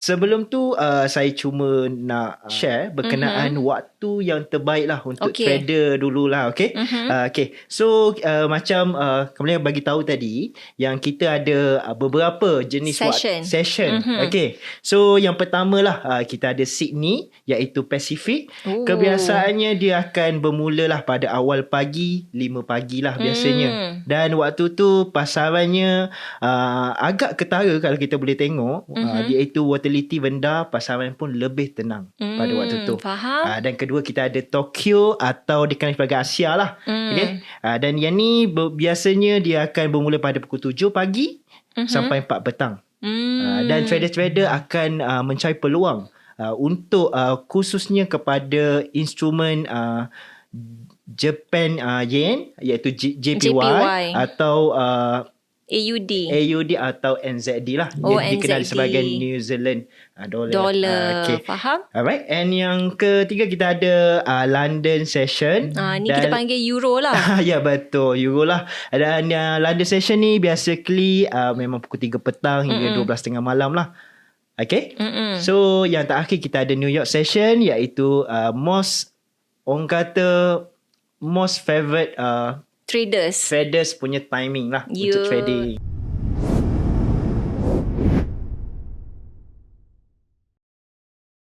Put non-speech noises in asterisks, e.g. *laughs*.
Sebelum tu uh, saya cuma nak share berkenaan mm-hmm. waktu yang terbaik lah untuk Okey. trader dululah okay. Mhm. Uh, okay. So uh, macam uh, kemudian bagi tahu tadi yang kita ada uh, beberapa jenis Session. Wak- session. Mhm. Okay. So yang pertama lah uh, kita ada Sydney iaitu Pacific. Oh. Kebiasaannya dia akan bermula lah pada awal pagi 5 pagi lah biasanya. Hmm. Dan waktu tu pasarannya uh, agak ketara kalau kita boleh tengok mm-hmm. uh, Mhm. iaitu volatility rendah pasaran pun lebih tenang mm, pada waktu tu. Hmm, Faham? Uh, dan kedua kita ada Tokyo atau dikenali sebagai Asia lah. Hmm. Okay. Uh, dan yang ni biasanya dia akan bermula pada pukul 7 pagi Mhm. sampai 4 petang. Hmm. Uh, dan trader-trader akan uh, mencari peluang uh, untuk uh, khususnya kepada instrumen uh, Japan uh, Yen iaitu J- JPY, JPY. atau uh, AUD. AUD atau NZD lah. Oh, Dia dikenali NZD. sebagai New Zealand uh, dollar. Dollar. Uh, okay. Faham? Alright. And yang ketiga kita ada uh, London session. Ah, ni kita panggil euro lah. *laughs* ya betul Euro lah Dan uh, London session ni Basically uh, Memang pukul 3 petang Hingga Mm-mm. 12.30 malam lah Okay Mm-mm. So yang terakhir kita ada New York session Iaitu uh, Most Orang kata Most favourite uh, Traders. Traders punya timing lah Ya. Untuk trading